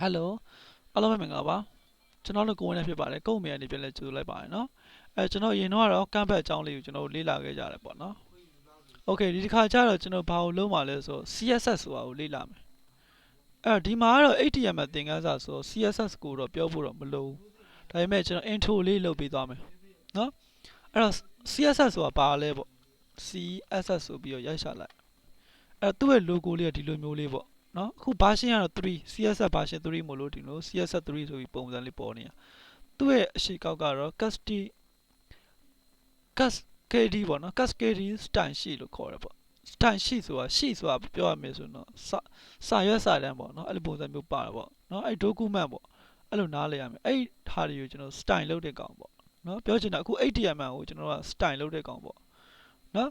ဟယ်လိုအားလုံးပဲမင်္ဂလာပါကျွန်တော်တို့ကိုဝင်နေဖြစ်ပါတယ်ကို့အမေကနေပြန်လဲကြိုဆိုလိုက်ပါတယ်เนาะအဲကျွန်တော်အရင်တော့ကတော့ကမ်ဘက်အကြောင်းလေးကိုကျွန်တော်တို့လေ့လာခဲ့ကြတယ်ပေါ့နော်โอเคဒီတစ်ခါကျတော့ကျွန်တော်ဘာကိုလုံးမှာလဲဆိုတော့ CSS ဆိုတာကိုလေ့လာမယ်အဲဒီမှာကတော့ HTML သင်ခန်းစာဆိုတော့ CSS ကိုတော့ပြောဖို့တော့မလိုဘူးဒါပေမဲ့ကျွန်တော် intro လေးလုပ်ပေးသွားမယ်เนาะအဲ့တော့ CSS ဆိုတာဘာလဲပေါ့ CSS ဆိုပြီးတော့ရိုက်ရှာလိုက်အဲ့တော့သူ့ရဲ့ logo လေးကဒီလိုမျိုးလေးပေါ့ နော်အခု version ကတော့3 CSS version 3မို့လို့ဒီလို CSS 3ဆိုပြီးပုံစံလေးပေါ်နေတာသူ့ရဲ့အရှိကောက်ကတော့ casti cascade ပေါ့နော် cascade style ရှိလို့ခေါ်တယ်ပေါ့ style ရှိဆိုတာရှိဆိုတာပြောရမယ်ဆိုတော့စာစာရွက်စာတမ်းပေါ့နော်အဲ့လိုပုံစံမျိုးပါတယ်ပေါ့နော်အဲ့ document ပေါ့အဲ့လိုနားလည်ရမယ်အဲ့ဟာတွေကိုကျွန်တော် style လုပ်တဲ့ကောင်ပေါ့နော်ပြောချင်တာအခု HTML ကိုကျွန်တော်က style လုပ်တဲ့ကောင်ပေါ့နော်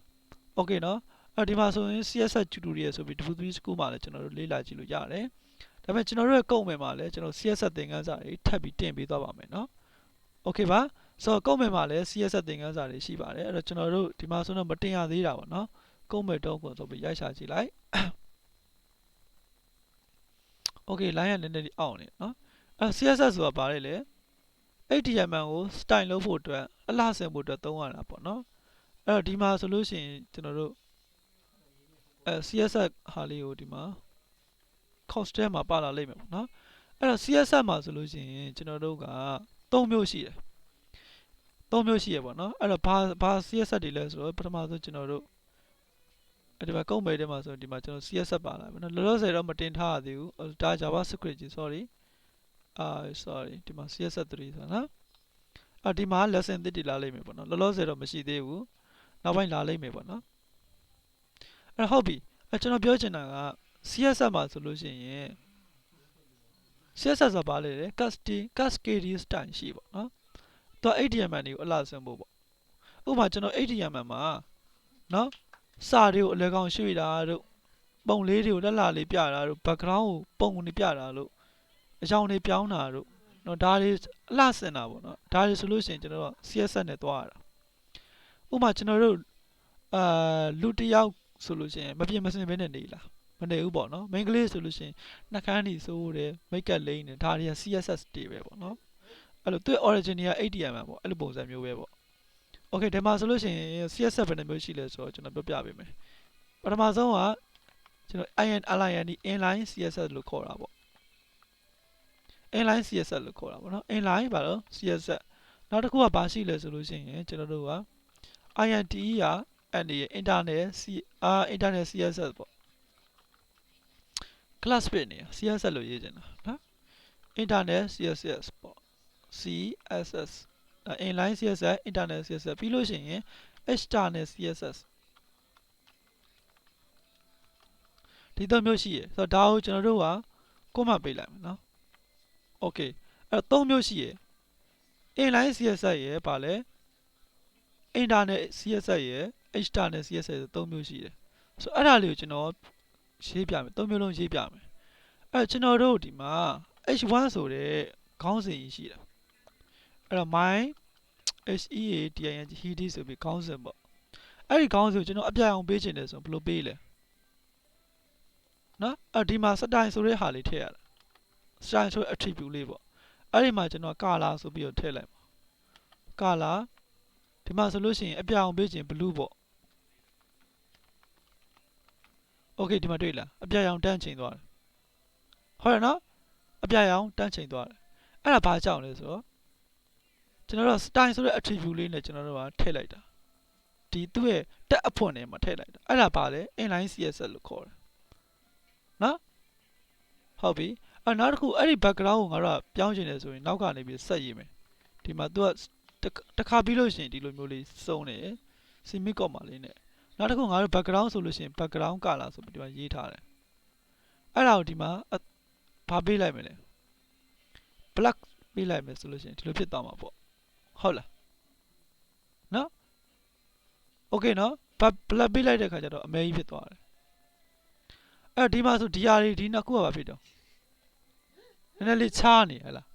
okay နော် အဲ့ဒီမှာဆိုရင် CSS tutorial ဆိုပြီး W3 school မှာလည်းကျွန်တော်တို့လေ့လာကြည့်လို့ရတယ်။ဒါပေမဲ့ကျွန်တော်တို့ရဲ့ကုတ်မယ်မှာလည်းကျွန်တော် CSS သင်ခန်းစာတွေထပ်ပြီးတင်ပေးသွားပါမယ်နော်။ Okay ပါ။ဆိုတော့ကုတ်မယ်မှာလည်း CSS သင်ခန်းစာတွေရှိပါတယ်။အဲ့တော့ကျွန်တော်တို့ဒီမှာဆိုတော့မတင်ရသေးတာပေါ့နော်။ကုတ်မယ်တော့ကိုဆိုပြီးရိုက်ရှာကြည့်လိုက်။ Okay line ကနည်းနည်းလေးအောင့်နေနော်။အဲ့ CSS ဆိုတာဘာလဲလဲ။ HTML ကို style လုပ်ဖို့အတွက်အလှဆင်ဖို့အတွက်သုံးရတာပေါ့နော်။အဲ့တော့ဒီမှာဆိုလို့ရှိရင်ကျွန်တော်တို့ အဲ CSS ဟာလေးကိုဒီမှာ cost ထဲမှာပါလာလိမ့်မယ်ပေါ့နော်အဲ့တော့ CSS မှာဆိုလို့ရှိရင်ကျွန်တော်တို့က၃မျိုးရှိတယ်၃မျိုးရှိရပေါ့နော်အဲ့တော့ဘာဘာ CSS တွေလဲဆိုတော့ပထမဆုံးကျွန်တော်တို့အဲ့ဒီမှာကုန်းမေထဲမှာဆိုဒီမှာကျွန်တော် CSS ပါလာပြီနော်လောလောဆယ်တော့မတင်ထားရသေးဘူးဒါ JavaScript ကြီး sorry အာ sorry ဒီမှာ CSS 3ဆိုနော်အော်ဒီမှာ lesson သစ်တွေလာလိမ့်မယ်ပေါ့နော်လောလောဆယ်တော့မရှိသေးဘူးနောက်ပိုင်းလာလိမ့်မယ်ပေါ့နော် အဲ့ဟုတ်ပြီအဲကျွန်တော်ပြောချင်တာက CSS မှာဆိုလို့ရှိရင် CSS ဆိုတာဘာလဲလဲ cascade cascade style ရှိပေါ့နော်သူက HTML တွေကိုအလှဆင်းဖို့ပေါ့ဥပမာကျွန်တော် HTML မှာနော်စာတွေကိုအလဲကောင်ရွှေ့တာတို့ပုံလေးတွေကိုလက်လာလေးပြတာတို့ background ကိုပုံနေပြတာတို့အကြောင်းတွေပြောင်းတာတို့နော်ဒါတွေအလှဆင်တာပေါ့နော်ဒါတွေဆိုလို့ရှိရင်ကျွန်တော်တို့ CSS နဲ့သွားရတာဥပမာကျွန်တော်တို့အာလူတစ်ယောက် ဆိုလို့ရှိရင်မပြင်းမစင်ဘဲနဲ့နေလားမနေဘူးပေါ့နော် main ကလေးဆိုလို့ရှိရင်နှာခမ်းနေစိုးတယ် make up လိမ့်နေဒါတွေက CSS တွေပဲပေါ့နော်အဲ့လိုသူ့ origin တွေက HTML ပေါ့အဲ့လိုပုံစံမျိုးပဲပေါ့ okay ဒီမှာဆိုလို့ရှိရင် CSS ဘယ်နှမျိုးရှိလဲဆိုတော့ကျွန်တော်ပြောပြပေးမယ်ပထမဆုံးကကျွန်တော် IN align inline CSS လို့ခေါ်တာပေါ့ inline CSS လို့ခေါ်တာပေါ့နော် inline ဘာလို့ CSS နောက်တစ်ခုကဘာရှိလဲဆိုလို့ရှိရင်ကျွန်တော်တို့က INTE က အဲ့ဒီ internet C အာ internet CSS ပေါ့ class bit နေ CSS လို့ရေးချင်တာနော် internet CSS ပေါ့ CSS inline CSS internet CSS ပြီးလို့ရှိရင် external CSS ဒီတော့မျိုးရှိရဆိုတော့ဒါကိုကျွန်တော်တို့က comment ပေးလိုက်မယ်နော် okay အဲ့တော့၃မျိုးရှိရ inline CSS ရယ်ပါလဲ internet CSS ရယ် external CSS ဆို၃မျိုးရှိတယ်ဆိုတော့အဲ့ဒါလေးကိုကျွန်တော်ရေးပြမယ်၃မျိုးလုံးရေးပြမယ်အဲ့ကျွန်တော်တို့ဒီမှာ h1 ဆိုတဲ့ခေါင်းစဉ်ကြီးရှိတာအဲ့တော့ my heading head ဆိုပြီးခေါင်းစဉ်ပေါ့အဲ့ဒီခေါင်းစဉ်ကိုကျွန်တော်အပြတ်အောင်ပေးချင်တယ်ဆိုဘယ်လိုပေးလဲနော်အဲ့ဒီမှာ style ဆိုတဲ့ဟာလေးထည့်ရတာ style ဆိုတဲ့ attribute လေးပေါ့အဲ့ဒီမှာကျွန်တော် color ဆိုပြီးတော့ထည့်လိုက်ပါ color ဒီမှာဆိုလို့ရှိရင်အပြတ်အောင်ပေးချင် blue ပေါ့ okay ဒီမှာတွေ့လားအပြတ်အောင်တန်းချိန်သွားတယ်ဟုတ်ရနော်အပြတ်အောင်တန်းချိန်သွားတယ်အဲ့ဒါဘာကြောင့်လဲဆိုတော့ကျွန်တော်တို့ style ဆိုတဲ့ attribute လေးနဲ့ကျွန်တော်တို့ကထည့်လိုက်တာဒီသူ့ရဲ့တက်အဖွင့်ထဲမှာထည့်လိုက်တာအဲ့ဒါဘာလဲ inline css လို့ခေါ်တယ်နော်ဟုတ်ပြီအဲ့နောက်တစ်ခုအဲ့ဒီ background ကိုငါတို့ကပြောင်းချင်တယ်ဆိုရင်နောက်ကနေပြီးဆက်ရေးမယ်ဒီမှာ तू ကတစ်ခါပြီးလို့ရှိရင်ဒီလိုမျိုးလေးစုံနေ semi comma လေးနဲ့ နောက်တစ်ခုငါတို့ background ဆိုလို့ရှိရင် background color ဆိုပြီးဒီမှာရေးထားတယ်အဲ့ဒါကိုဒီမှာဘာပေးလိုက်မလဲ black ပေးလိုက်မယ်ဆိုလို့ရှိရင်ဒီလိုဖြစ်သွားမှာပေါ့ဟုတ်လားနော် okay နော်ဘာ black ပေးလိုက်တဲ့ခါကျတော့အမဲကြီးဖြစ်သွားတယ်အဲ့ဒီမှာဆိုဒီဟာတွေဒီနှစ်ခုကဘာဖြစ်တော့နည်းနည်းလေးချားနေဟဲ့လား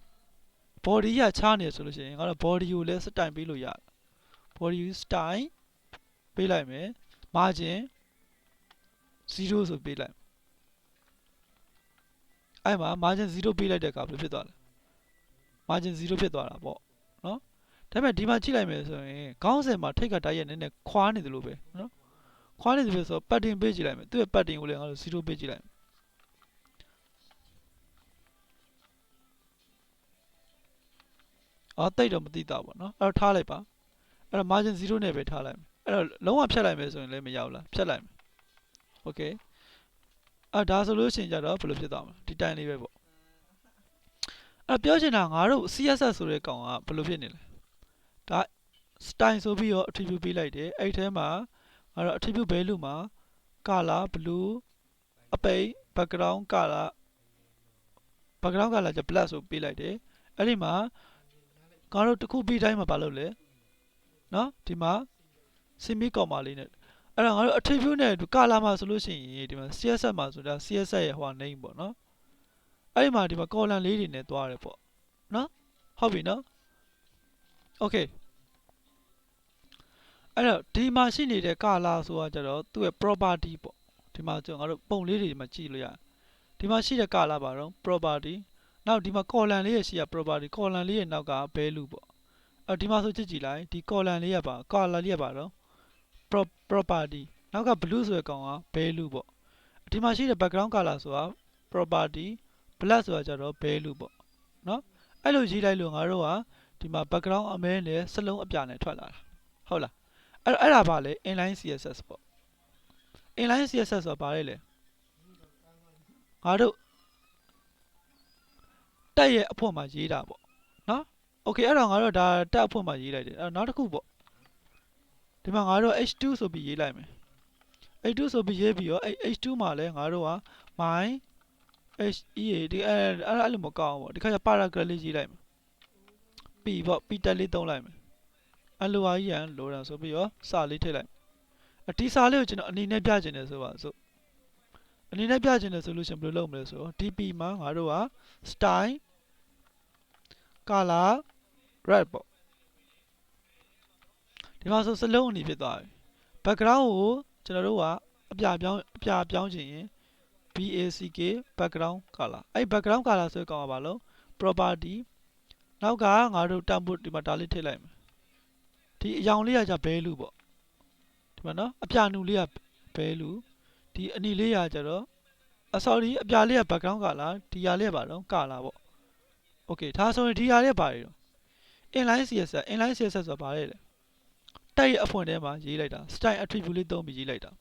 body ကချားနေဆိုလို့ရှိရင်ငါတို့ body ကိုလည်း style ပေးလို့ရတယ် body style ပေးလိုက်မယ် margin 0ဆိုပေးလိုက်အဲ့မှာ margin 0ပေးလိုက်တဲ့အခါဘယ်လိုဖြစ်သွားလဲ margin 0ဖြစ်သွားတာပေါ့နော်ဒါပေမဲ့ဒီမှာကြည့်လိုက်မယ်ဆိုရင်ခေါင်းစဉ်မှာထိတ်ကတိုက်ရက်နည်းနည်းခွာနေတယ်လို့ပဲနော်ခွာနေတယ်ပဲဆိုတော့ pattern ပေးကြည့်လိုက်မယ်သူ့ရဲ့ pattern ကိုလည်းငါတို့0ပေးကြည့်လိုက်မယ်အော်တိတ်တော့မသိတာပေါ့နော်အဲ့တော့ထားလိုက်ပါအဲ့တော့ margin 0နဲ့ပဲထားလိုက်မယ် အဲ့တော့လုံးဝဖြတ်လိုက်မယ်ဆိုရင်လည်းမရဘူးလားဖြတ်လိုက်မယ် okay အဲ့ဒါဆိုလို့ရှိရင်ကြတော့ဘယ်လိုဖြစ်သွားမလဲဒီတိုင်းလေးပဲပေါ့အဲ့ပြောချင်တာငါတို့ CSS ဆိုတဲ့ကောင်ကဘယ်လိုဖြစ်နေလဲဒါ style ဆိုပြီးတော့ attribute ပေးလိုက်တယ်အဲ့ထဲမှာငါတို့ attribute value မှာ color blue အပိတ် background color background color ကျ black ဆိုပေးလိုက်တယ်အဲ့ဒီမှာငါတို့တစ်ခုပြီးတိုင်းမှာဘာလုပ်လဲနော်ဒီမှာ semi comma လေးနဲ့အဲ့ဒါငါတို့ attribute နဲ့ color မှာဆိုလို့ရှိရင်ဒီမှာ CSS မှာဆိုတာ CSS ရဲ့ဟို name ပေါ့နော်အဲ့ဒီမှာဒီမှာ column လေးတွေနဲ့တွားတယ်ပေါ့နော်ဟုတ်ပြီနော် okay အဲ့တော့ဒီမှာရှိနေတဲ့ color ဆိုတာကြတော့သူ့ရဲ့ property ပေါ့ဒီမှာကျွန်တော်တို့ပုံလေးတွေဒီမှာကြည့်လို့ရတယ်ဒီမှာရှိတဲ့ color ပါတော့ property နောက်ဒီမှာ column လေးရဲ့ရှိရ property column လေးရဲ့နောက်က value ပေါ့အဲ့ဒီမှာဆိုကြည့်ကြည့်လိုက်ဒီ column လေးရပါ color လေးရပါတော့ pro- property နောက်က blue ဆိုတဲ့ကောင်က value ပေါ့ဒီမှာရှိတဲ့ background color ဆိုတာ property black ဆိုတာကြတော့ value ပေါ့နော်အဲ့လိုရေးလိုက်လို့ငါတို့ကဒီမှာ background အမဲနဲ့စလုံးအပြနဲ့ထွက်လာတာဟုတ်လားအဲ့တော့အဲ့ဒါပါလေ inline css ပေါ့ inline css ဆိုတာဘာလဲလဲငါတို့တက်ရဲ့အဖွင့်မှာရေးတာပေါ့နော် okay အဲ့တော့ငါတို့ဒါတက်အဖွင့်မှာရေးလိုက်တယ်အဲ့တော့နောက်တစ်ခုပေါ့ ဒီမှာငါတို့ h2 ဆိုပြီးရေးလိုက်မယ် h2 ဆိုပြီးရေးပြီးတော့အဲ့ h2 မှာလဲငါတို့က my h e a ဒီအဲ့အဲ့အဲ့လိုမကောင်းဘူးပေါ့ဒီခါကျ paragraph လေးရေးလိုက်မယ် p ပေါ့ p တက်လေးသုံးလိုက်မယ်အလိုအားကြီးရန်လိုတာဆိုပြီးတော့စာလေးထည့်လိုက်အဒီစာလေးကိုကျွန်တော်အနေနဲ့ပြချင်တယ်ဆိုပါစို့အနေနဲ့ပြချင်တယ်ဆိုလို့ရှရင်ဘယ်လိုလုပ်မလဲဆိုတော့ dp မှာငါတို့က style color red ပေါ့ ဒီမှာဆိုစလုံးအနေဖြစ်သွားပြီ background ကိုကျွန်တော်တို့ကအပြပြောင်းအပြပြောင်းချင်ရင် BACK background color အဲ့ background color ဆိုတဲ့ကောင်ကဘာလို့ property နောက်ကငါတို့တန်ဖို့ဒီမှာဒါလေးထည့်လိုက်မယ်ဒီအယောင်လေးကじゃ value ပေါ့ဒီမှာနော်အပြနူလေးက value ဒီအနီလေးကကြတော့အ sorry အပြလေးက background color ဒီဟာလေးကဘာတော့ color ပေါ့ okay ဒါဆိုရင်ဒီဟာလေးကဘာတွေတော့ inline css inline css ဆိုတာဘာလဲလဲ တိုက်ရဲ့အဖွင့်ထဲမှာရေးလိုက်တာ style attribute လေးသုံးပြီးရေးလိုက်တာ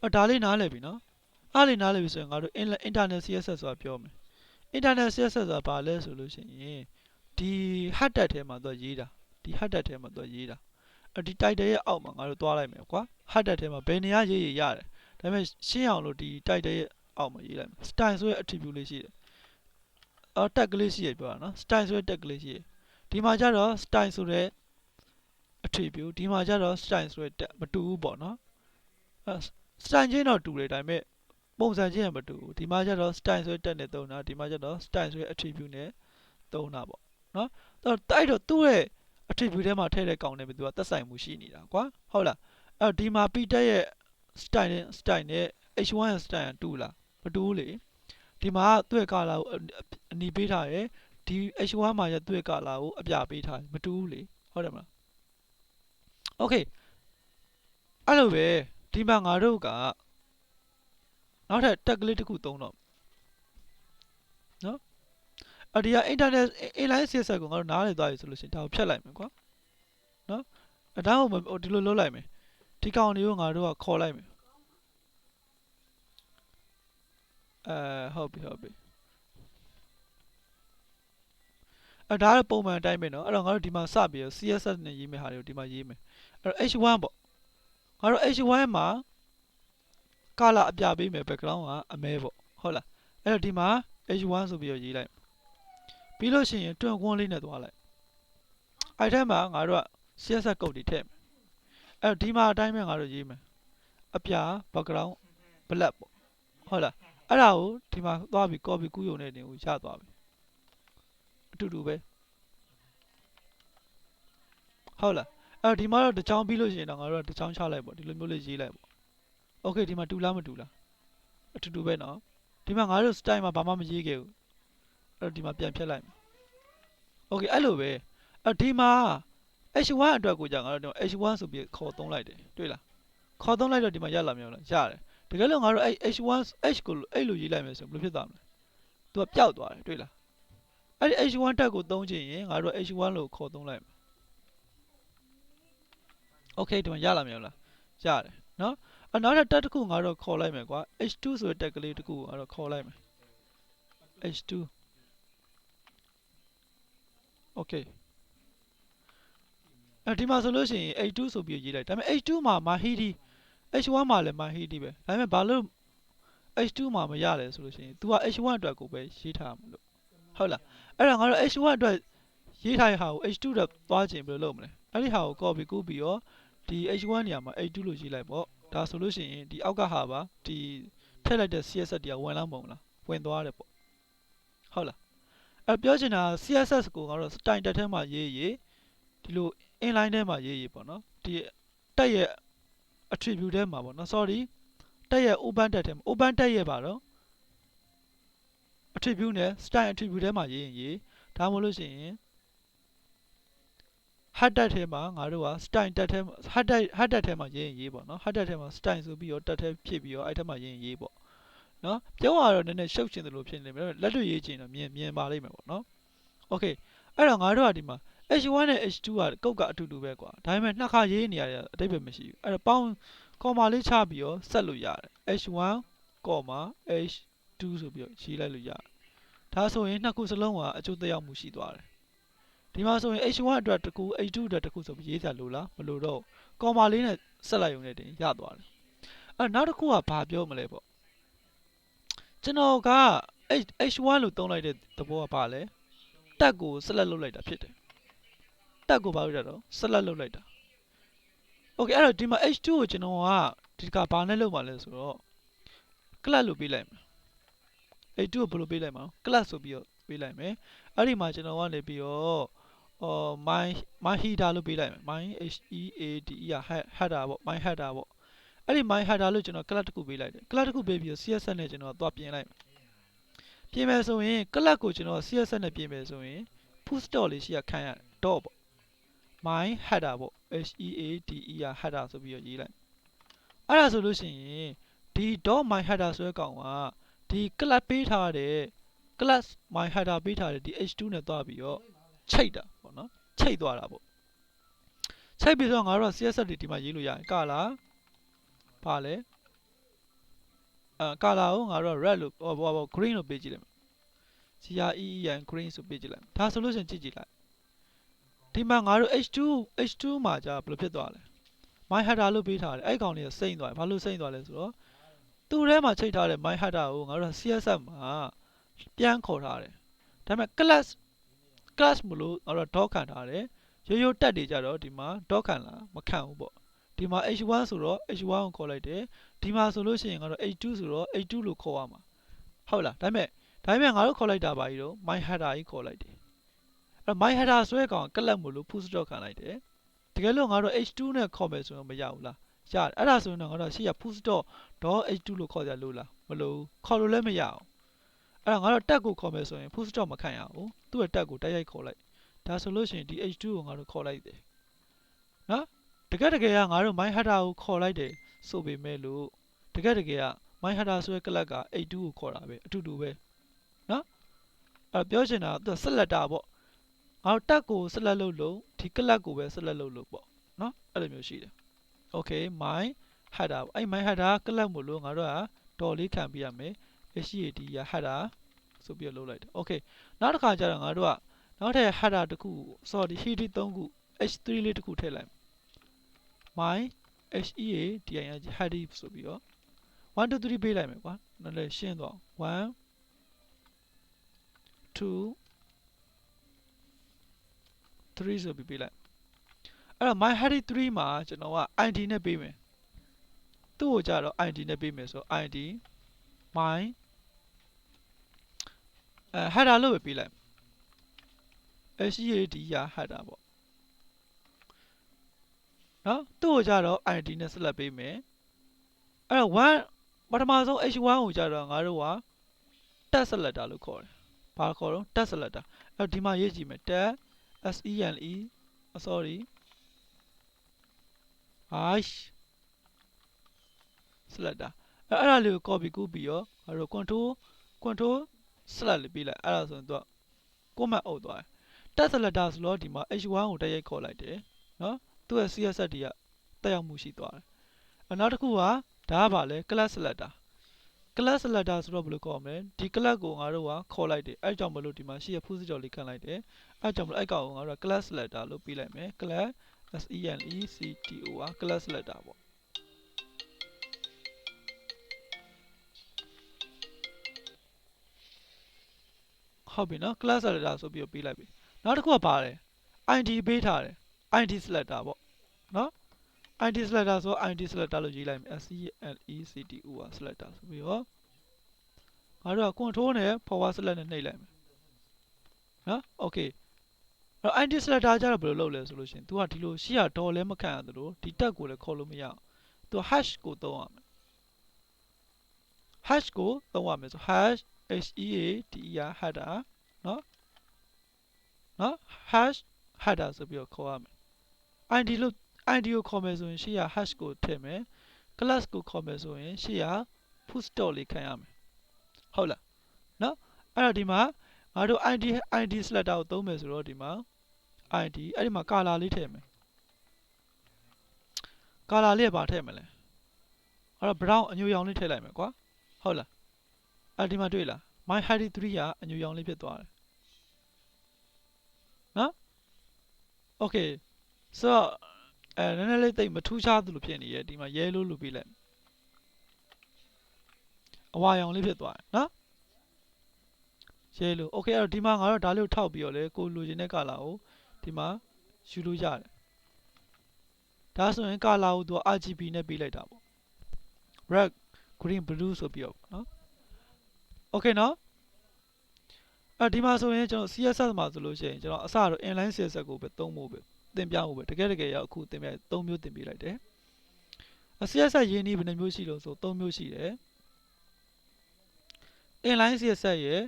အော်ဒါလေးနားလည်ပြီနော်အားလေးနားလည်ပြီဆိုရင်ငါတို့ inline- internet css ဆိုတာပြောမယ် internet css ဆိုတာဘာလဲဆိုလို့ရှိရင်ဒီ head tag ထဲမှာသူကရေးတာဒီ head tag ထဲမှာသူကရေးတာအဲ့ဒီ title ရဲ့အောက်မှာငါတို့သွားလိုက်မယ်ကွာ head tag ထဲမှာဘယ်နေရာရေးရရတယ်ဒါပေမဲ့ရှင်းအောင်လို့ဒီ title ရဲ့အောက်မှာရေးလိုက်မယ် style ဆိုတဲ့ attribute လေးရှိတယ်အော် tag ကလေးရှိရပြောတာနော် style ဆိုတဲ့ tag ကလေးရှိရဒီမှာကျတော့ style ဆိုတဲ့ attribute ဒီမှာကျတော့ style ဆိုတဲ့ tag မတူဘူးပေါ့နော်အဲ style ချင်းတော့တူတယ်ဒါပေမဲ့ပုံစံချင်းကမတူဘူးဒီမှာကျတော့ style ဆိုတဲ့ tag နဲ့သုံးတာဒီမှာကျတော့ style ဆိုတဲ့ attribute နဲ့သုံးတာပေါ့နော်အဲ့တော့တိုက်တော့သူ့ရဲ့ attribute ထဲမှာထည့်တဲ့ကောင်နဲ့ပဲသူကသက်ဆိုင်မှုရှိနေတာကွာဟုတ်လားအဲ့တော့ဒီမှာ p tag ရဲ့ style နဲ့ style နဲ့ h1 ရဲ့ style ကတူလားမတူဘူးလေဒီမှာသူ့ရဲ့ color ကိုအနီပေးထားရယ်ဒီ h1 မှာရသူ့ရဲ့ color ကိုအပြပေးထားတယ်မတူဘူးလေဟုတ်တယ်မလား okay အဲ့လိုပဲဒီမှာငါတို့ကနောက်ထပ် tag ကလေးတစ်ခုသုံးတော့နော်အဒီက internet inline css ကိုငါတို့နားလည်သွားပြီဆိုလို့ရှိရင်ဒါကိုဖြတ်လိုက်မယ်ကွာနော်အဒါကိုမဟိုဒီလိုလုပ်လိုက်မယ်ဒီကောင်တွေကိုငါတို့ကခေါ်လိုက်မယ်အဲဟုတ်ပြီဟုတ်ပြီအဲဒါကပုံမှန်အတိုင်းပဲเนาะအဲ့တော့ငါတို့ဒီမှာစပြီးတော့ CSS နဲ့ရေးမယ့်ဟာတွေကိုဒီမှာရေးမယ် အဲ့တော့ H1 ပေါ့ငါတို့ H1 မှာ color အပြပေးမယ် background ကအမဲပေါ့ဟုတ်လားအဲ့တော့ဒီမှာ H1 ဆိုပြီးတော့ရေးလိုက်ပြီးလို့ရှိရင်တွန့်ကွန်းလေးနဲ့သွားလိုက်အဲ့ထဲမှာငါတို့က CSS ကုတ်တွေထည့်မယ်အဲ့တော့ဒီမှာအတိုင်းပဲငါတို့ရေးမယ်အပြ background black ပေါ့ဟုတ်လားအဲ့ဒါကိုဒီမှာသွားပြီး copy ကူးရုံနဲ့တင်ကိုရသွားပြီအတူတူပဲဟုတ်လား အဲ့တော့ဒီမှာတော့တစ်ချောင်းပြီးလို့ရှိရင်တော့ငါတို့ကတစ်ချောင်းချလိုက်ပေါ့ဒီလိုမျိုးလေးရေးလိုက်ပေါ့ okay ဒီမှာတူလားမတူလားအတူတူပဲเนาะ ဒီမှာငါတို့ style မှာဘာမှမရေးခဲ့ဘူးအဲ့တော့ဒီမှာပြန်ဖြတ်လိုက်မယ် okay အဲ့လိုပဲအဲ့ဒီမှာ h1 အတွက်ကိုじゃငါတို့ h1 ဆိုပြီးခေါ်သုံးလိုက်တယ်တွေ့လားခေါ်သုံးလိုက်တော့ဒီမှာရလာမလားရတယ်တကယ်လို့ငါတို့အဲ့ h1 h ကိုအဲ့လိုရေးလိုက်မယ်ဆိုရင်ဘယ်လိုဖြစ်သွားမလဲသူကပျောက်သွားတယ်တွေ့လားအဲ့ဒီ h1 တက်ကိုသုံးချင်ရင်ငါတို့ h1 လို့ခေါ်သုံးလိုက်မယ် okay ဒီမှာရလာမလားရတယ်နော်အနောက်ထပ်တက်တစ်ခုငါတို့ခေါ်လိုက်မယ်ကွာ h2 ဆိုတဲ့တက်ကလေးတစ်ခုကိုငါတို့ခေါ်လိုက်မယ် h2 okay အဲဒီမှာဆိုလို့ရှိရင် h2 ဆိုပြီးရေးလိုက်ဒါပေမဲ့ h2 မှာ mahidi h1 မှာလည်း mahidi ပဲဒါပေမဲ့ဘာလို့ h2 မှာမရလဲဆိုလို့ရှိရင် तू က h1 အတွက်ကိုပဲရေးထားမှာလို့ဟုတ်လားအဲ့ဒါငါတို့ h1 အတွက်ရေးထားတဲ့ဟာကို h2 အတွက်သွားချင်ဘယ်လိုလုပ်မလဲအဲ့ဒီဟာကို copy ကူးပြီးတော့ ဒီ h1 နေရာမှာ h2 လို့ရေးလိုက်ပေါ့ဒါဆိုလို့ရှိရင်ဒီအောက်ကဟာပါဒီထည့်လိုက်တဲ့ CSS တွေကဝင်လာမဟုတ်လားဝင်သွားတယ်ပေါ့ဟုတ်လားအဲ့ပြောချင်တာ CSS ကိုငါတို့ style တက်ထဲမှာရေးရေးဒီလို inline ထဲမှာရေးရေးပေါ့နော်ဒီတက်ရဲ့ attribute ထဲမှာပေါ့နော် sorry တက်ရဲ့ open tag ထဲမှာ open tag ရဲ့ပါတော့ attribute နဲ့ style attribute ထဲမှာရေးရင်ရေးဒါမှမဟုတ်လို့ရှိရင် head tag ထဲမှာငါတို့က style tag ထဲမှာ head tag head tag ထဲမှာရေးရင်ရေးပေါ့နော် head tag ထဲမှာ style ဆိုပြီးတော့ tag ထဲဖြစ်ပြီးတော့အဲ့ထဲမှာရေးရင်ရေးပေါ့နော်ပြောရတော့နည်းနည်းရှုပ်ရှင်သလိုဖြစ်နေတယ်လက်တွေ့ရေးချင်တော့မြင်မြင်ပါလိမ့်မယ်ပေါ့နော် okay အဲ့တော့ငါတို့ကဒီမှာ h1 နဲ့ h2 ကကုတ်ကအတူတူပဲကွာဒါပေမဲ့နှစ်ခါရေးနေရတဲ့အတိတ်ပဲမရှိဘူးအဲ့တော့ပေါင်းကော်မာလေးချပြီးတော့ဆက်လို့ရတယ် h1 h2 ဆိုပြီးတော့ရေးလိုက်လို့ရတယ်ဒါဆိုရင်နှစ်ခုစလုံးကအကျိုးသက်ရောက်မှုရှိသွားတယ် ဒီမှာဆိုရင် h1 အတွက်တစ်ခု h2 အတွက်တစ်ခုဆိုပြီးရေးကြလို့လားမလို့တော့ကော်မာလေးနဲ့ဆက်လိုက်ရုံနဲ့တင်ရသွားတယ်အဲ့နောက်တစ်ခုကဘာပြောမလဲပေါ့ကျွန်တော်က h1 လို့သုံးလိုက်တဲ့သဘောကဘာလဲတက်ကိုဆက်လက်လုပ်လိုက်တာဖြစ်တယ်တက်ကိုဘာလို့ရတော့ဆက်လက်လုပ်လိုက်တာโอเคအဲ့တော့ဒီမှာ h2 ကိုကျွန်တော်ကဒီကဘာနဲ့လုပ်မှာလဲဆိုတော့ class လို့ပေးလိုက်မယ် h2 ကိုဘယ်လိုပေးလိုက်မှာ class ဆိုပြီးတော့ပေးလိုက်မယ်အဲ့ဒီမှာကျွန်တော်ကနေပြီးတော့ အော် my my header လို့ပေးလိုက်မယ် my h e a d e อ่ะ header ပေါ့ my header ပေါ့အဲ့ဒီ my header လို့ကျွန်တော် class တစ်ခုပေးလိုက်တယ် class တစ်ခုပေးပြီးတော့ css နဲ့ကျွန်တော်သွားပြင်လိုက်မယ်ပြင်မယ်ဆိုရင် class ကိုကျွန်တော် css နဲ့ပြင်မယ်ဆိုရင် push dot လေးရှိရခံရတယ် dot ပေါ့ my header ပေါ့ h e a d e อ่ะ header ဆိုပြီးတော့ရေးလိုက်အဲ့ဒါဆိုလို့ရှိရင်ဒီ dot my header ဆိုတဲ့ကောင်ကဒီ class ပေးထားတဲ့ class my header ပေးထားတဲ့ဒီ h2 နဲ့သွားပြီးတော့ ချိတ်တာပေါ့နော်ချိတ်သွားတာပေါ့ချိတ်ပြီးတော့ငါတို့က css တွေဒီမှာရေးလို့ရတယ်ကလာပါလဲအဲကလာကိုငါတို့က red လို့ဟောဟော green လို့ပေးကြည့်လိုက်မယ် C R E E N green ဆိုပေးကြည့်လိုက်ဒါဆိုလို့ရှိရင်ကြည့်ကြည့်လိုက်ဒီမှာငါတို့ h2 h2 မှာじゃဘယ်လိုဖြစ်သွားလဲ my header လို့ပေးထားတယ်အဲ့ကောင်လေးကစိမ့်သွားတယ်ဘာလို့စိမ့်သွားလဲဆိုတော့သူ့ထဲမှာချိန်ထားတဲ့ my header ကိုငါတို့ CSS မှာပြန်ခေါ်ထားတယ်ဒါပေမဲ့ class class မလို့ငါတို့ dot ခံထားတယ်ရိုးရိုးတက်တွေကြတော့ဒီမှာ dot ခံလာမခံဘူးပေါ့ဒီမှာ h1 ဆိုတော့ h1 ကိုခေါ်လိုက်တယ်ဒီမှာဆိုလို့ရှိရင်ငါတို့ h2 ဆိုတော့ h2 လို့ခေါ်ရမှာဟုတ်လားဒါပေမဲ့ဒါပေမဲ့ငါတို့ခေါ်လိုက်တာပါကြီးတော့ my header ကြီးခေါ်လိုက်တယ်အဲ့ my header ဆွဲကောင်ကလပ်မလို့ push dot ခံလိုက်တယ်တကယ်လို့ငါတို့ h2 နဲ့ခေါ်မယ်ဆိုရင်မရဘူးလားရတယ်အဲ့ဒါဆိုရင်တော့ငါတို့ရှေ့က push dot dot h2 လို့ခေါ်ကြလို့လားမလို့ခေါ်လို့လည်းမရအောင် အဲ့ဒါငါတို့တက်ကိုခေါ်မယ်ဆိုရင် push dot မခံရဘူးသူ့ရဲ့တက်ကိုတိုက်ရိုက်ခေါ်လိုက်ဒါဆိုလို့ရှိရင်ဒီ h2 ကိုငါတို့ခေါ်လိုက်တယ်နော်တကယ်တကယ်ကငါတို့ my header ကိုခေါ်လိုက်တယ်ဆိုပေမဲ့လို့တကယ်တကယ်က my header ဆိုတဲ့ကလပ်က h2 ကိုခေါ်တာပဲအတူတူပဲနော်အဲ့ပြောချင်တာကသူကဆက်လက်တာပေါ့ငါတို့တက်ကိုဆက်လက်လုပ်လို့ဒီကလပ်ကိုပဲဆက်လက်လုပ်လို့ပေါ့နော်အဲ့လိုမျိုးရှိတယ် okay my header ပေါ့အဲ့ my header ကလပ်မို့လို့ငါတို့ကတော်လေးခံပြရမယ် HTTP ရ header ဆိုပြီးတော့လုပ်လိုက်တယ် okay နောက်တစ်ခါကျတော့ငါတို့ကနောက်ထပ် header တစ်ခု sorry header 3ခု h3 လေးတစ်ခုထည့်လိုက် my heading heading ဆိုပြီးတော့1 2 3ပေးလိုက်မယ်ကွာနည်းနည်းရှင်းသွား1 2 3ဆိုပြီးပေးလိုက်အဲ့တော့ my heading 3မှာကျွန်တော်က id နဲ့ပေးမယ်သူ့ကိုကြတော့ id နဲ့ပေးမယ်ဆို id my အဲ header လို့ပဲပေးလိုက် HEAD ရ header ပေါ့နော်သူ့ကိုကြတော့ id နဲ့ဆက်လက်ပေးမယ်အဲ့တော့1ပထမဆုံး h1 ကိုကြတော့ငါတို့က tab selector လို့ခေါ်တယ်ဘာခေါ်တော့ tab selector အဲ့တော့ဒီမှာရေးကြည့်မယ် tab s e l e sorry ဟိုင်း selector အဲ့အဲ့ဒါလေးကို copy ကူးပြီးတော့ငါတို့ control control select လေးပေးလိုက်အဲ့ဒါဆိုရင်သူက comment အုပ်သွားတယ် tab selector ဆိုတော့ဒီမှာ h1 ကိုတိုက်ရိုက်ခေါ်လိုက်တယ်နော်သူ့ရဲ့ css တွေကတက်ရောက်မှုရှိသွားတယ်အဲ့နောက်တစ်ခုကဒါကဘာလဲ class selector class selector ဆိုတော့ဘယ်လိုခေါ်မလဲဒီ class ကိုငါတို့ကခေါ်လိုက်တယ်အဲ့ကြောင့်မလို့ဒီမှာရှိရဖူးစကြော်လေးခန့်လိုက်တယ်အဲ့ကြောင့်မလို့အဲ့ကောင်ကိုငါတို့က class selector လို့ပေးလိုက်မယ် class s e l e c t o က class selector ပေါ့ ဟုတ်ပြီနော် class selector ဆိုပြီးတော့ပေးလိုက်ပြီနောက်တစ်ခုကပါတယ် id ပေးထားတယ် id selector ပေါ့နော် id selector ဆိုတော့ id selector လို့ရေးလိုက်မယ် s e l e c t o က selector ဆိုပြီးတော့ငါတို့က control နဲ့ forward select နဲ့နှိပ်လိုက်မယ်နော် okay အဲ့တော့ id selector ကျတော့ဘယ်လိုလုပ်လဲဆိုလို့ရှိရင် तू ကဒီလိုရှေ့က door လည်းမခန့်ရသလိုဒီ tag ကိုလည်းခေါ်လို့မရအောင် तू hash ကိုသုံးရမယ် hash ကိုသုံးရမယ်ဆို hash h e a d e r header နော်နော် hash header ဆိုပြီးတော့ခေါ်ရမယ် id လို့ id ကိုခေါ်မယ်ဆိုရင်ရှေ့က hash ကိုထည့်မယ် class ကိုခေါ်မယ်ဆိုရင်ရှေ့က push dot လေးခံရမယ်ဟုတ်လားနော်အဲ့တော့ဒီမှာငါတို့ id id selector ကိုသုံးမယ်ဆိုတော့ဒီမှာ id အဲ့ဒီမှာ color လေးထည့်မယ် color လေးကဘာထည့်မလဲအဲ့တော့ brown အညူရောင်လေးထည့်လိုက်မယ်ကွာ ဟုတ်လားအဲ့ဒီမှာတွေ့လား my hardy 3ကအညူရောင်လေးဖြစ်သွားတယ်နော် okay ဆိုတော့အဲနည်းနည်းလေးတိတ်မထူးခြားသလိုဖြစ်နေရဲ့ဒီမှာ yellow လို့ပြလိုက်အဝါရောင်လေးဖြစ်သွားတယ်နော် yellow okay အဲ့တော့ဒီမှာငါတို့ဒါလေးကိုထောက်ပြီးတော့လေကိုလိုချင်တဲ့ color ကိုဒီမှာယူလို့ရတယ်ဒါဆိုရင် color ကိုသူက RGB နဲ့ပေးလိုက်တာပေါ့ red green blue ဆိုပြီးတော့နော် okay နော်အဲ့ဒီမှာဆိုရင်ကျွန်တော် CSS မှာဆိုလို့ရှိရင်ကျွန်တော်အစတော့ inline CSS ကိုပဲသုံးဖို့ပဲသင်ပြဖို့ပဲတကယ်တကယ်ရောက်အခုသင်ပြ၃မျိုးသင်ပေးလိုက်တယ်အ CSS ရင်းနှီးဘယ်နှမျိုးရှိလို့ဆို၃မျိုးရှိတယ် inline CSS ရယ်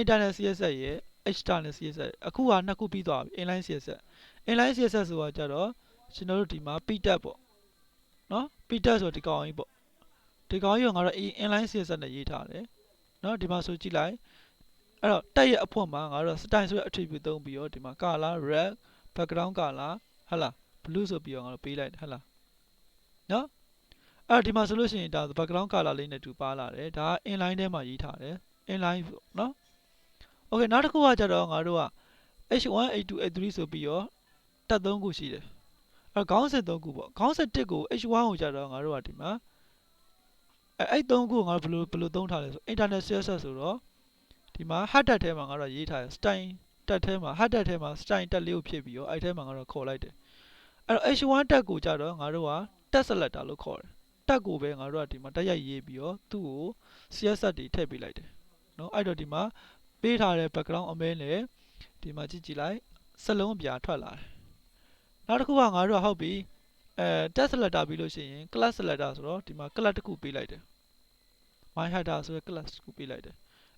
internet CSS ရယ် external CSS အခုကနှစ်ခုပြီးသွားပြီ inline CSS inline CSS ဆိုတာကြတော့ကျွန်တော်တို့ဒီမှာ ptag ပေါ့ နော် ptag ဆိုဒီကောင်ကြီးပေါ့ဒီကောင်ကြီးကငါတို့ inline CSS နဲ့ရေးထားတယ်နော်ဒီမှာဆိုကြည့်လိုက်အဲ့တော့တက်ရဲ့အဖွင့်မှာငါတို့ style ဆိုတဲ့ attribute သုံးပြီးတော့ဒီမှာ color red background color ဟဟလား blue ဆိုပြီးတော့ငါတို့ပေးလိုက်ဟဟလားနော်အဲ့ဒီမှာဆိုလို့ရှိရင်ဒါ background color လေးနဲ့တူပါလာတယ်ဒါက inline ထဲမှာရေးထားတယ် inline နော် okay နောက်တစ်ခုကကြတော့ငါတို့က h1 h2 h3 ဆိုပြီးတော့တက်3ခုရှိတယ် အဲ့ခေါင်းစဉ်3ခုပေါ့ခေါင်းစဉ်1ကို h1 ကိုကြတော့ငါတို့ကဒီမှာအဲ့အဲ့3ခုကိုငါတို့ဘယ်လိုဘယ်လိုသုံးထားလဲဆို internet css ဆိုတော့ဒီမှာ hard tag ထဲမှာငါတို့ရေးထားတယ် style တက်ထဲမှာ hard tag ထဲမှာ style တက်လေးကိုဖြည့်ပြီးတော့အဲ့ထဲမှာငါတို့ခေါ်လိုက်တယ်အဲ့တော့ h1 တက်ကိုကြတော့ငါတို့က tag selector လို့ခေါ်တယ်တက်ကိုပဲငါတို့ကဒီမှာတက်ရိုက်ရေးပြီးတော့သူ့ကို css တွေထည့်ပေးလိုက်တယ်နော်အဲ့တော့ဒီမှာပေးထားတဲ့ background အမဲနဲ့ဒီမှာကြည့်ကြည့်လိုက်စလုံးအပြာထွက်လာတယ် နောက်တစ်ခုကငါတို့ကဟုတ်ပြီအဲ tag selector ပြီးလို့ရှိရင် class selector ဆိုတော့ဒီမှာ class တစ်ခုပေးလိုက်တယ် my header ဆိုတဲ့ class တစ်ခုပေးလိုက်တယ်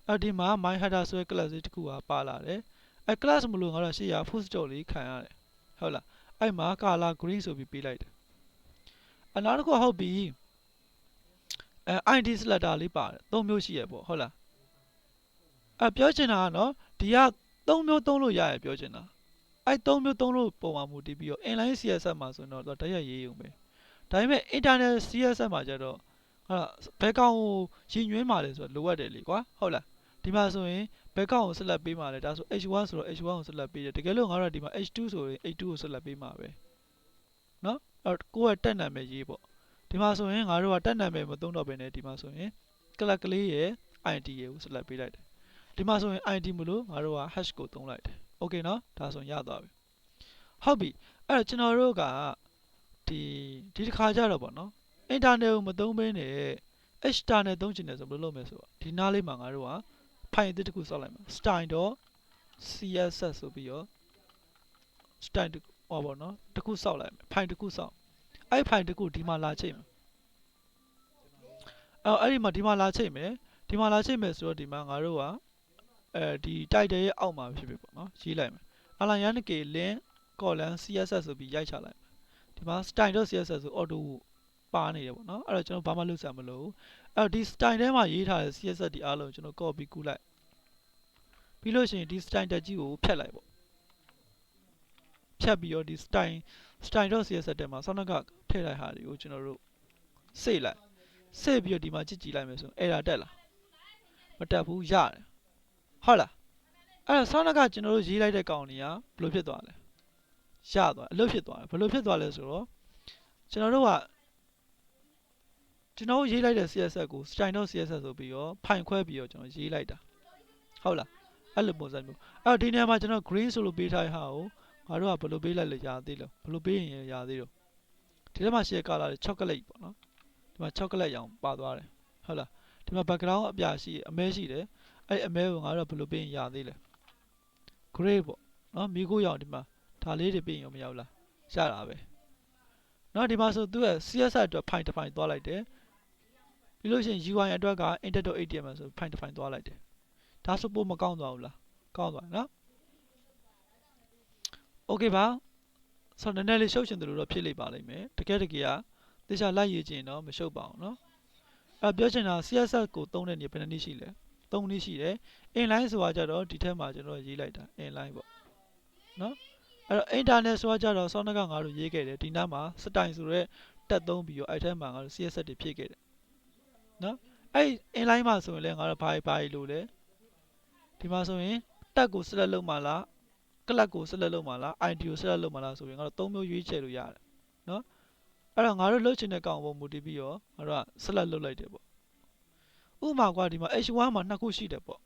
အဲ့ဒီမှာ my header ဆိုတဲ့ class လေးတစ်ခုကပါလာတယ်အဲ class မလို့ငါတို့ရှေ့ရ full stop လေးခံရတယ်ဟုတ်လားအဲ့မှာ color green ဆိုပြီးပေးလိုက်တယ်အနောက်တစ်ခုဟုတ်ပြီအဲ id selector လေးပါတယ်၃မျိုးရှိရပေါ့ဟုတ်လားအဲပြောချင်တာကနော်ဒီက၃မျိုးသုံးလို့ရရပြောချင်တာ အဲ့၃မျိုးသုံးလို့ပုံမှာမူတည်ပြီးတော့ inline CSS မှာဆိုတော့တော့တိုက်ရိုက်ရေးရုံပဲဒါပေမဲ့ internet CSS မှာကျတော့ဟာဘက်ကောင်ကိုရင်ညွှင်းပါလေဆိုတော့လိုအပ်တယ်လေကွာဟုတ်လားဒီမှာဆိုရင်ဘက်ကောင်ကိုဆက်လက်ပေးမှာလေဒါဆို h1 ဆိုတော့ h1 ကိုဆက်လက်ပေးတယ်တကယ်လို့ငါတို့ဒီမှာ h2 ဆိုရင် h2 ကိုဆက်လက်ပေးမှာပဲเนาะအဲ့ကိုယ့်ရဲ့တက်နာမည်ရေးပေါ့ဒီမှာဆိုရင်ငါတို့ကတက်နာမည်မသုံးတော့ဘဲနဲ့ဒီမှာဆိုရင်ကလပ်ကလေးရဲ့ id ရဲ့ကိုဆက်လက်ပေးလိုက်တယ်ဒီမှာဆိုရင် id မလို့ငါတို့က hash ကိုသုံးလိုက်တယ် โอเคเนาะဒါဆိုရင်ရသွားပြီဟုတ်ပြီအဲ့တော့ကျွန်တော်တို့ကဒီဒီတစ်ခါကြတော့ပေါ့နော် internet ကိုမသုံးဘဲနဲ့ external သုံးချင်တယ်ဆိုဘယ်လိုလုပ်မလဲဆိုတော့ဒီနားလေးမှာငါတို့က file အသစ်တစ်ခုစောက်လိုက်မှာ style.css ဆိုပြီးတော့ style တစ်ခုဟောပေါ့နော်တစ်ခုစောက်လိုက်မယ် file တစ်ခုစောက်အဲ့ file တစ်ခုဒီမှာလာချိန်မယ်အဲ့အဲ့ဒီမှာဒီမှာလာချိန်မယ် ဒီမှာလာချိန်မယ်ဆိုတော့ဒီမှာငါတို့က အဲဒီ title ရဲ့အောက်မှာဖြစ်ဖြစ်ပေါ့နော်ရေးလိုက်မယ် align k link column css ဆိုပြီးရိုက်ချလိုက်မယ်ဒီမှာ style.css ဆို auto ပါနေတယ်ပေါ့နော်အဲ့တော့ကျွန်တော်ဘာမှလုပ်စရာမလိုဘူးအဲ့တော့ဒီ style ထဲမှာရေးထားတဲ့ css ဒီအားလုံးကျွန်တော် copy ကူးလိုက်ပြီးလို့ရှိရင်ဒီ style တက်ကြီးကိုဖြတ်လိုက်ပေါ့ဖြတ်ပြီးတော့ဒီ style style.css ထဲမှာဆောင်းကထည့်လိုက်ဟာတွေကိုကျွန်တော်တို့စေ့လိုက်စေ့ပြီးတော့ဒီမှာကြည့်ကြည့်လိုက်မယ်ဆို error တက်လာမတက်ဘူးရတယ် ဟုတ်လားအဲ့တော့ဆောင်းကကျွန်တော်တို့ရေးလိုက်တဲ့ကောင်တွေကဘယ်လိုဖြစ်သွားလဲရသွားအလုပ်ဖြစ်သွားတယ်ဘယ်လိုဖြစ်သွားလဲဆိုတော့ကျွန်တော်တို့ကကျွန်တော်တို့ရေးလိုက်တဲ့ CSS ကို style.css ဆိုပြီးတော့ဖိုင်ခွဲပြီးတော့ကျွန်တော်ရေးလိုက်တာဟုတ်လားအဲ့လိုပုံစံမျိုးအဲ့တော့ဒီနေရာမှာကျွန်တော် green ဆိုလို့ပေးထားတဲ့ဟာကိုငါတို့ကဘယ်လိုပေးလိုက်လဲရသေးလို့ဘယ်လိုပေးရင်ရသေးလို့ဒီထဲမှာရှိတဲ့ color တွေ chocolate ပေါ့နော်ဒီမှာ chocolate ရောင်ပါသွားတယ်ဟုတ်လားဒီမှာ background အပြာရှိအမဲရှိတယ် အဲ့အမဲကိုငါတို့ကဘယ်လိုပေးရင်ရသေးလဲ gray ပေါ့နော်မိခိုးရောင်ဒီမှာဒါလေးတွေပေးရင်ရောမရောက်လားရတာပဲနော်ဒီမှာဆိုသူက CSS အတွက်ဖိုင်တစ်ဖိုင်သွားလိုက်တယ်ပြီးလို့ရှိရင် UI အတွက်က index.html ဆိုဖိုင်တစ်ဖိုင်သွားလိုက်တယ်ဒါဆိုပို့မကောင်းသွားဘူးလားကောင်းသွားနော် okay ပါဆိုတော့နည်းနည်းလေးရှုပ်ရှင်တယ်လို့တော့ဖြစ်လိမ့်ပါလိမ့်မယ်တကယ်တကယ်ကတေချာလိုက်ရည်ကျင်တော့မရှုပ်ပါဘူးနော်အဲ့ပြောချင်တာ CSS ကိုသုံးတဲ့နေဘယ်နှစ်နည်းရှိလဲ သုံးနည်းရှိတယ် inline ဆိုတာကြတော့ဒီထက်မှာကျွန်တော်ရေးလိုက်တာ inline ပေါ့နော်အဲ့တော့ internet ဆိုတာကြတော့ဆောင်းကငါတို့ရေးခဲ့တယ်ဒီနားမှာ style ဆိုရဲတက်သုံးပြီးတော့အဲ့ထဲမှာငါတို့ CSS တွေဖြည့်ခဲ့တယ်နော်အဲ့ inline မှာဆိုရင်လည်းငါတို့ဘာဘာလို့လဲဒီမှာဆိုရင်တက်ကို select လုပ်မှလား class ကို select လုပ်မှလား id ကို select လုပ်မှလားဆိုရင်ငါတို့သုံးမျိုးရွေးချယ်လို့ရတယ်နော်အဲ့တော့ငါတို့လုပ်ချင်တဲ့ကောင်ပုံမူတည်ပြီးတော့ငါတို့က select လုပ်လိုက်တယ်ပေါ့ ဥပမာကွာဒီမှာ h1 မှာနှစ်ခုရှိတယ်ပေါ့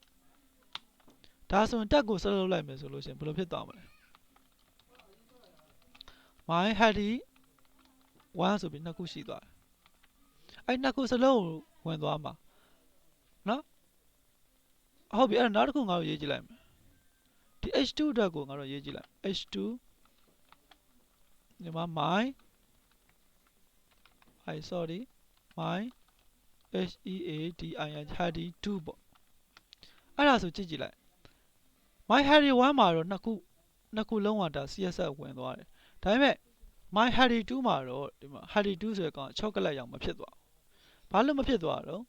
ဒါဆိုရင်တက်ကို select လုပ်လိုက်မယ်ဆိုလို့ရှိရင်ဘယ်လိုဖြစ်သွားမလဲ my heady 1ဆိုပြီးနှစ်ခုရှိသွားတယ်အဲ့နှစ်ခုစလုံးကိုဝင်သွားမှာနော်ဟုတ်ပြီအဲ့တော့နောက်တစ်ခုငါတို့ရေးကြည့်လိုက်မယ်ဒီ h2 အတွက်ကိုငါတို့ရေးကြည့်လိုက် h2 ဒီမှာ my i sorry my h e a d i n hardy 2ပေါ့အဲ့ဒါဆိုကြည့်ကြည့်လိုက် my hardy 1မှာတော့နှစ်ခုနှစ်ခုလုံးကဒါ CSS ဝင်သွားတယ်ဒါပေမဲ့ my hardy 2မှာတော့ဒီမှာ hardy 2ဆိုတဲ့ကောင်ချောကလက်ရောင်မဖြစ်သွားဘူးဘာလို့မဖြစ်သွားတော့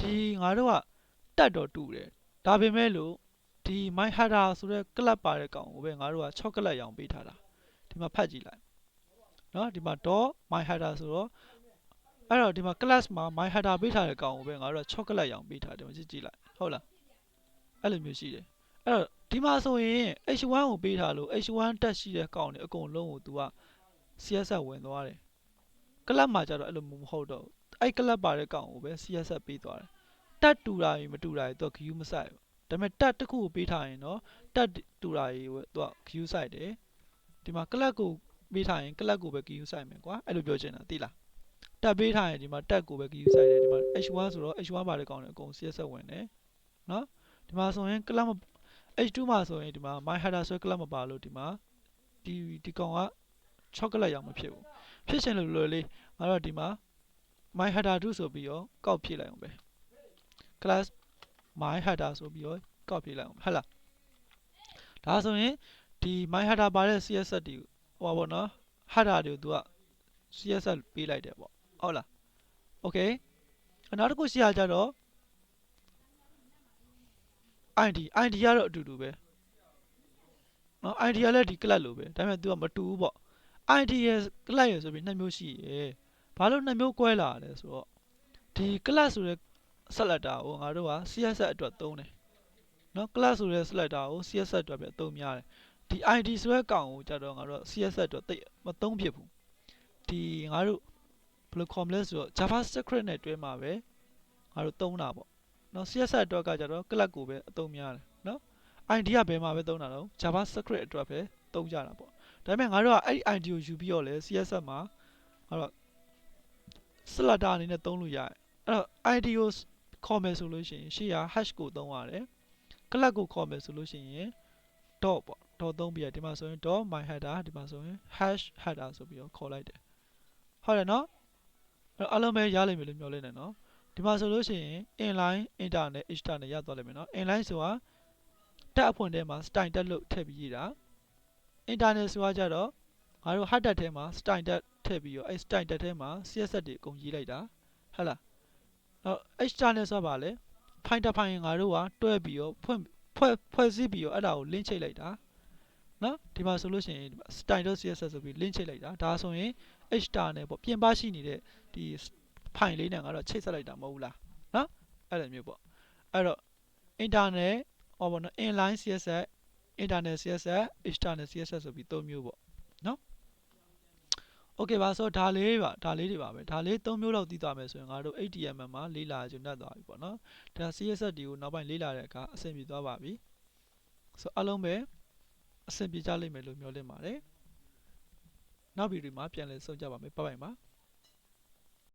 ဒီငါတို့ကတတ်တော့တူတယ်ဒါပေမဲ့လို့ဒီ my harder ဆိုတဲ့ club ပါတဲ့ကောင်ကိုပဲငါတို့ကချောကလက်ရောင်ပေးထားတာဒီမှာဖတ်ကြည့်လိုက်နော်ဒီမှာ dot my header ဆိုတော့ အဲ့တော့ဒီမှာ class မှာ my harder ပေးထားတဲ့ကောင်ကိုပဲငါတို့ကချောကလက်ရောင်ပေးထားတယ်မကြည့်ကြည့်လိုက်ဟုတ်လားအဲ့လိုမျိုးရှိတယ်အဲ့တော့ဒီမှာဆိုရင် h1 ကိုပေးထားလို့ h1 တက်ရှိတဲ့ကောင်တွေအကုန်လုံးကို तू က CSS ဝင်သွားတယ်ကလပ်မှာကျတော့အဲ့လိုမဟုတ်တော့ဘူးအဲ့ကလပ်ပါတဲ့ကောင်ကိုပဲ CSS ပေးသွားတယ်တက်တူတာကြီးမတူတာကြီးတော့ queue မဆိုင်ဘူးဒါပေမဲ့တက်တစ်ခုကိုပေးထားရင်တော့တက်တူတာကြီးကိုသူက queue ဆိုင်တယ်ဒီမှာကလပ်ကိုပေးထားရင်ကလပ်ကိုပဲ queue ဆိုင်မယ်ကွာအဲ့လိုပြောချင်တာသိလား တက်ပေးထားရင်ဒီမှာတက်ကိုပဲ queue ဆိုင်တယ်ဒီမှာ h1 ဆိုတော့ h1 ပါတဲ့ကောင်တွေအကုန် CSS ဝင်တယ်နော်ဒီမှာဆိုရင်ကလပ်မ h2 မှာဆိုရင်ဒီမှာ my header ဆွဲကလပ်မပါလို့ဒီမှာဒီဒီကောင်က chocolate ရောင်မဖြစ်ဘူးဖြစ်ချင်လို့လွယ်လေးငါတို့ဒီမှာ my header 2ဆိုပြီးတော့ကောက်ဖြည့်လိုက်အောင်ပဲ class my header ဆိုပြီးတော့ကောက်ဖြည့်လိုက်အောင်ဟဲ့လားဒါဆိုရင်ဒီ my header ပါတဲ့ css တွေဟိုပါဘောနော် header တွေကို तू က css ပေးလိုက်တယ်ပေါ့ဟုတ်လား okay နောက်တစ်ခုရှိရကြတော့ id id ကတော့အတူတူပဲနော် id ကလည်းဒီ class လိုပဲဒါပေမဲ့ तू ကမတူဘူးပေါ့ id ရဲ့ class ရယ်ဆိုပြီးနှစ်မျိုးရှိရယ်ဘာလို့နှစ်မျိုးကွဲလာလဲဆိုတော့ဒီ class ဆိုတဲ့ selector ကိုငါတို့က css အတွက်သုံးတယ်နော် class ဆိုတဲ့ selector ကို css အတွက်ပဲအသုံးများတယ်ဒီ id ဆိုတဲ့ကောင်ကိုကြတော့ငါတို့ css အတွက်တိတ်မသုံးဖြစ်ဘူး ဒီငါတို့ဘယ်လိုခေါ်မလဲဆိုတော့ javascript နဲ့တွဲမှာပဲငါတို့သုံးတာပေါ့နော် css အတွက်ကကြတော့ class ကိုပဲအသုံးများတယ်နော် id ကဘယ်မှာပဲသုံးတာတော့ javascript အတွက်ပဲသုံးကြတာပေါ့ဒါပေမဲ့ငါတို့ကအဲ့ဒီ ID ကိုယူပြီးတော့လဲ CSS မှာငါတို့ selector အနေနဲ့သုံးလို့ရတယ်အဲ့တော့ ID ကိုခေါ်မယ်ဆိုလို့ရှိရင်ရှေ့က hash ကိုသုံးရတယ် class ကိုခေါ်မယ်ဆိုလို့ရှိရင် dot ပေါ့ dot သုံးပြီးရဒီမှာဆိုရင် dot my header ဒီမှာဆိုရင် hash header ဆိုပြီးတော့ခေါ်လိုက်တယ် ဟုတ်တယ်နော်အဲ့တော့အလုံးပဲရလိမ့်မယ်လို့မျှော်လင့်နေနော်ဒီမှာဆိုလို့ရှိရင် inline internet external ရသွားလိမ့်မယ်နော် inline ဆိုတာတက်အဖွင့်ထဲမှာ style တက်လို့ထည့်ပြီးရေးတာ internet ဆိုတာကြတော့ငါတို့ hard disk ထဲမှာ style တက်ထည့်ပြီးတော့အဲ style တက်ထဲမှာ CSS တွေအကုန်ရေးလိုက်တာဟုတ်လားနောက် external ဆိုတာဗာလဲ file တစ် file ငါတို့ကတွဲပြီးတော့ဖွင့်ဖွဲ့ဖွဲ့စည်းပြီးတော့အဲ့ဒါကို link ချိတ်လိုက်တာ နော်ဒီမှာဆိုလို့ရှိရင်ဒီမှာ style.css ဆိုပြီး link ချိတ်လိုက်တာဒါဆိုရင် external ပေါ့ပြင်ပရှိနေတဲ့ဒီ file လေးနဲ့ငါတို့ချိတ်ဆက်လိုက်တာမဟုတ်ဘူးလားနော်အဲ့လိုမျိုးပေါ့အဲ့တော့ internal ဟောပေါ့နော် inline css internal css external css ဆိုပြီးသုံးမျိုးပေါ့နော် okay ပါဆိုတော့ဒါလေးပါဒါလေးတွေပါပဲဒါလေးသုံးမျိုးလောက်သိသွားမယ်ဆိုရင်ငါတို့ HTML မှာလေ့လာကြုံတတ်သွားပြီပေါ့နော်ဒါ CSS တွေကိုနောက်ပိုင်းလေ့လာတဲ့အခါအဆင်ပြေသွားပါပြီဆိုတော့အားလုံးပဲ အဆင်ပြေကြလိမ့်မယ်လို့မျှော်လင့်ပါတယ်နောက်ဗီဒီယိုမှာပြန်လည်ဆုံကြပါမယ်ဘိုင်ဘိုင်ပါ